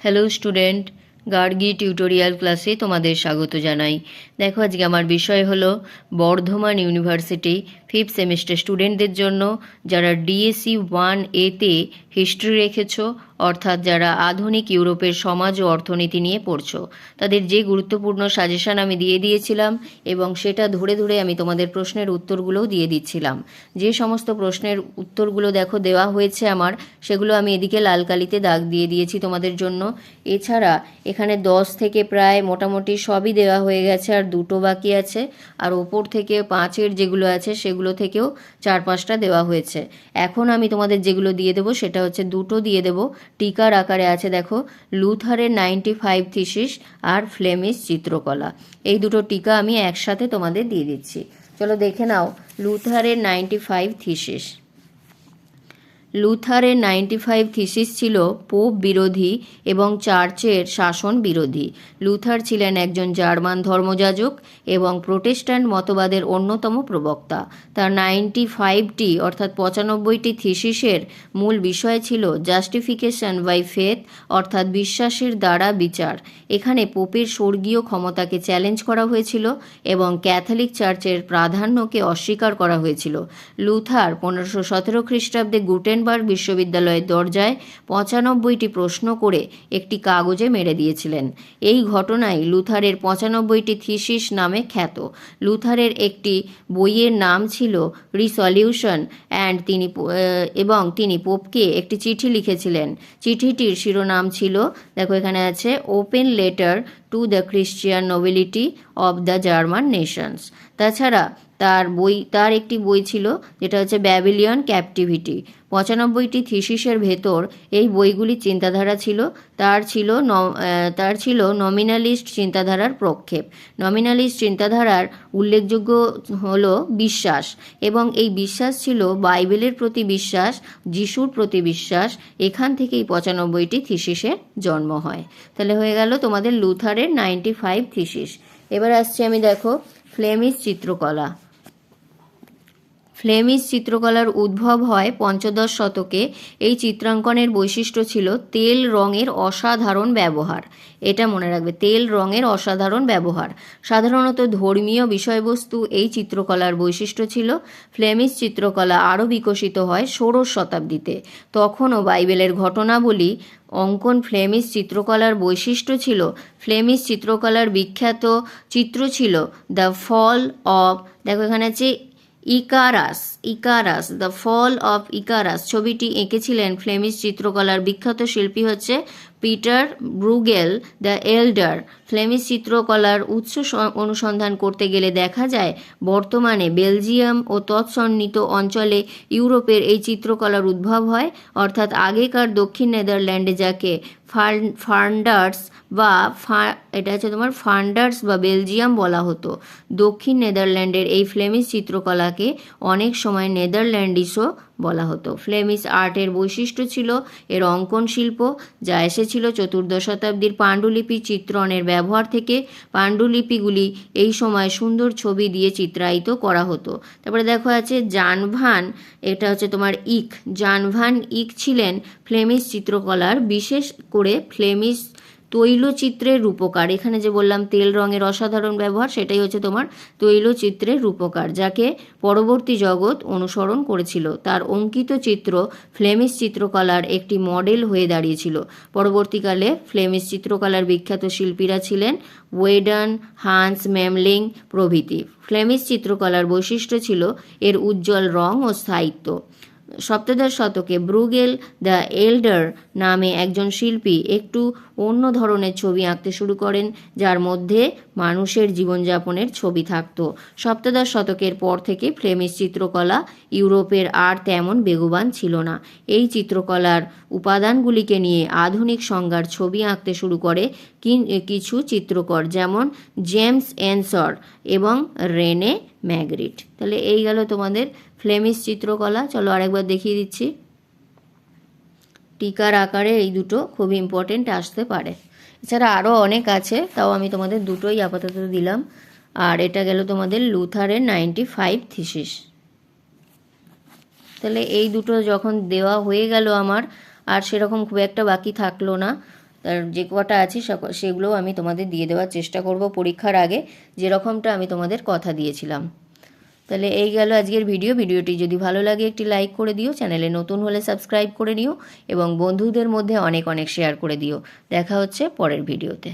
Hello student Gargi tutorial ক্লাসে তোমাদের স্বাগত জানাই। দেখো, আজকে আমার বিষয় হলো বর্ধমান ইউনিভার্সিটি ফিফথ সেমিস্টার স্টুডেন্টদের জন্য, যারা ডিএসসি ওয়ান এতে হিস্ট্রি রেখেছো অর্থাৎ যারা আধুনিক ইউরোপের সমাজ ও অর্থনীতি নিয়ে পড়ছো, তাদের যে গুরুত্বপূর্ণ সাজেশন আমি দিয়ে দিয়েছিলাম এবং সেটা ধরে ধরে আমি তোমাদের প্রশ্নের উত্তরগুলোও দিয়ে দিচ্ছিলাম। যে সমস্ত প্রশ্নের উত্তরগুলো দেখো দেওয়া হয়েছে আমার, সেগুলো আমি এদিকে লাল কালিতে দাগ দিয়ে দিয়েছি তোমাদের জন্য। এছাড়া এখানে দশ থেকে প্রায় মোটামুটি সবই দেওয়া হয়ে গেছে, আর দুটো বাকি আছে। আর ওপর থেকে পাঁচের যেগুলো আছে, সেগুলো থেকেও চার পাঁচটা দেওয়া হয়েছে। এখন আমি তোমাদের যেগুলো দিয়ে দেবো, সেটা হচ্ছে দুটো দিয়ে দেবো টিকার আকারে আছে, দেখো, লুথারের নাইনটি ফাইভ থিসিস আর ফ্লেমিস চিত্রকলা। এই দুটো টিকা আমি একসাথে তোমাদের দিয়ে দিচ্ছি। চলো দেখে নাও, লুথারের নাইনটি ফাইভ থিসিস। লুথারের নাইনটি ফাইভ থিসিস ছিল পোপ বিরোধী এবং চার্চের শাসন বিরোধী। লুথার ছিলেন একজন জার্মান ধর্মযাজক এবং প্রোটেস্ট্যান্ট মতবাদের অন্যতম প্রবক্তা। তার নাইনটি ফাইভটি, অর্থাৎ পঁচানব্বইটি থিসিসের মূল বিষয় ছিল জাস্টিফিকেশন বাই ফেথ, অর্থাৎ বিশ্বাসের দ্বারা বিচার। এখানে পোপের স্বর্গীয় ক্ষমতাকে চ্যালেঞ্জ করা হয়েছিল এবং ক্যাথলিক চার্চের প্রাধান্যকে অস্বীকার করা হয়েছিল। লুথার পনেরোশো সতেরো খ্রিস্টাব্দে গুটেনবার্গ বিশ্ববিদ্যালয়ের দরজায় পঁচানব্বইটি প্রশ্ন করে একটি কাগজে মেরে দিয়েছিলেন। এই ঘটনায় লুথারের পঁচানব্বইটি থিসিস নামে খ্যাত। লুথারের একটি বইয়ের নাম ছিল রিসলিউশন অ্যান্ড তিনি এবং তিনি পোপকে একটি চিঠি লিখেছিলেন। চিঠিটির শিরোনাম ছিল, দেখো এখানে আছে, open letter to the Christian nobility of the German nations. তাছাড়া তার বই, তার একটি বই ছিল, যেটা হচ্ছে ব্যাবিলিয়ন ক্যাপটিভিটি। পঁচানব্বইটি থিসিসের ভেতর এই বইগুলি চিন্তাধারা ছিল, তার ছিল তার ছিল নমিনালিস্ট চিন্তাধারার প্রক্ষেপ। নমিনালিস্ট চিন্তাধারার উল্লেখযোগ্য হল বিশ্বাস, এবং এই বিশ্বাস ছিল বাইবেলের প্রতি বিশ্বাস, যিশুর প্রতি বিশ্বাস। এখান থেকেই পঁচানব্বইটি থিসিসের জন্ম হয়। তাহলে হয়ে গেল তোমাদের লুথারের নাইনটি ফাইভ থিসিস এবার আসছি আমি দেখো ফ্লেমিস চিত্রকলা। ফ্লেমিশ চিত্রকলার উদ্ভব হয় পঞ্চদশ শতকে। এই চিত্রাঙ্কনের বৈশিষ্ট্য ছিল তেল রঙের অসাধারণ ব্যবহার। এটা মনে রাখবে, তেল রঙের অসাধারণ ব্যবহার। সাধারণত ধর্মীয় বিষয়বস্তু এই চিত্রকলার বৈশিষ্ট্য ছিল। ফ্লেমিশ চিত্রকলা আরও বিকশিত হয় ষোড়শ শতাব্দীতে। তখনও বাইবেলের ঘটনাবলী অঙ্কন ফ্লেমিশ চিত্রকলার বৈশিষ্ট্য ছিল। ফ্লেমিশ চিত্রকলার বিখ্যাত চিত্র ছিল দ্য ফল অফ দেখো এখানে আছে Icarus Icarus the fall of Icarus ছবিটি এঁকেছিলেন ফ্লেমিশ চিত্রকলার বিখ্যাত শিল্পী হচ্ছে Peter Bruegel, the elder Flemish চিত্রকলার উৎস অনুসন্ধান করতে গেলে দেখা যায়, বর্তমানে বেলজিয়াম ও তৎসন্নিত অঞ্চলে ইউরোপের এই চিত্রকলার উদ্ভব হয়। অর্থাৎ আগেকার দক্ষিণ নেদারল্যান্ডে যাকে ফান্ডার্স বা এটা হচ্ছে তোমার ফান্ডার্স বা বেলজিয়াম বলা হতো। দক্ষিণ নেদারল্যান্ডের এই ফ্লেমিশ চিত্রকলাকে অনেক সময় নেদারল্যান্ডিসও বলা হতো। ফ্লেমিশ আর্টের বৈশিষ্ট্য ছিল এর অঙ্কন শিল্প, যা এসেছিল চতুর্দশ শতাব্দীর পাণ্ডুলিপি চিত্রণের ব্যবহার থেকে। পাণ্ডুলিপিগুলি এই সময় সুন্দর ছবি দিয়ে চিত্রায়িত করা হতো। তারপরে দেখো আছে জানভান, এটা হচ্ছে তোমার ইক জানভান ইক ছিলেন ফ্লেমিশ চিত্রকলার, বিশেষ করে ফ্লেমিশ তৈলচিত্রের রূপকার। এখানে যে বললাম, তেল রঙের অসাধারণ ব্যবহার, সেটাই হচ্ছে তোমার তৈলচিত্রের রূপকার, যাকে পরবর্তী জগৎ অনুসরণ করেছিল। তার অঙ্কিত চিত্র ফ্লেমিশ চিত্রকলার একটি মডেল হয়ে দাঁড়িয়েছিল। পরবর্তীকালে ফ্লেমিশ চিত্রকলার বিখ্যাত শিল্পীরা ছিলেন ওয়েডন, হান্স মেমলিং প্রভৃতি। ফ্লেমিশ চিত্রকলার বৈশিষ্ট্য ছিল এর উজ্জ্বল রং ও স্থায়িত্ব। সপ্তদশ শতকে ব্রুগেল দ্য এল্ডার নামে একজন শিল্পী একটু অন্য ধরনের ছবি আঁকতে শুরু করেন, যার মধ্যে মানুষের জীবনযাপনের ছবি থাকতো। সপ্তদশ শতকের পর থেকে ফ্লেমিশ চিত্রকলা ইউরোপের আর তেমন বেগবান ছিল না। এই চিত্রকলার উপাদানগুলিকে নিয়ে আধুনিক সংজ্ঞার ছবি আঁকতে শুরু করে কিছু চিত্রকর যেমন জেমস এনসর এবং রেনে ম্যাগরিট। তাহলে এই গেল তোমাদের ফ্লেমিশ চিত্রকলা। চলো আরেকবার দেখিয়ে দিচ্ছি। টিকার আকারে এই দুটো খুব ইম্পর্টেন্ট আসতে পারে। এছাড়া আরও অনেক আছে, তাও আমি তোমাদের দুটোই আপাতত দিলাম। আর এটা গেল তোমাদের লুথারের নাইনটি ফাইভ থিসিস তাহলে এই দুটো যখন দেওয়া হয়ে গেল আমার, আর সেরকম খুব একটা বাকি থাকল না তার যে কটা আছে সেগুলোও আমি তোমাদের দিয়ে দেওয়ার চেষ্টা করব পরীক্ষার আগে, যেরকমটা আমি তোমাদের কথা দিয়েছিলাম। তাহলে এই গেল আজকের ভিডিও। ভিডিওটি যদি ভালো লাগে, একটি লাইক করে দিও, চ্যানেলে নতুন হলে সাবস্ক্রাইব করে নিও এবং বন্ধুদের মধ্যে অনেক অনেক শেয়ার করে দিও। দেখা হচ্ছে পরের ভিডিওতে।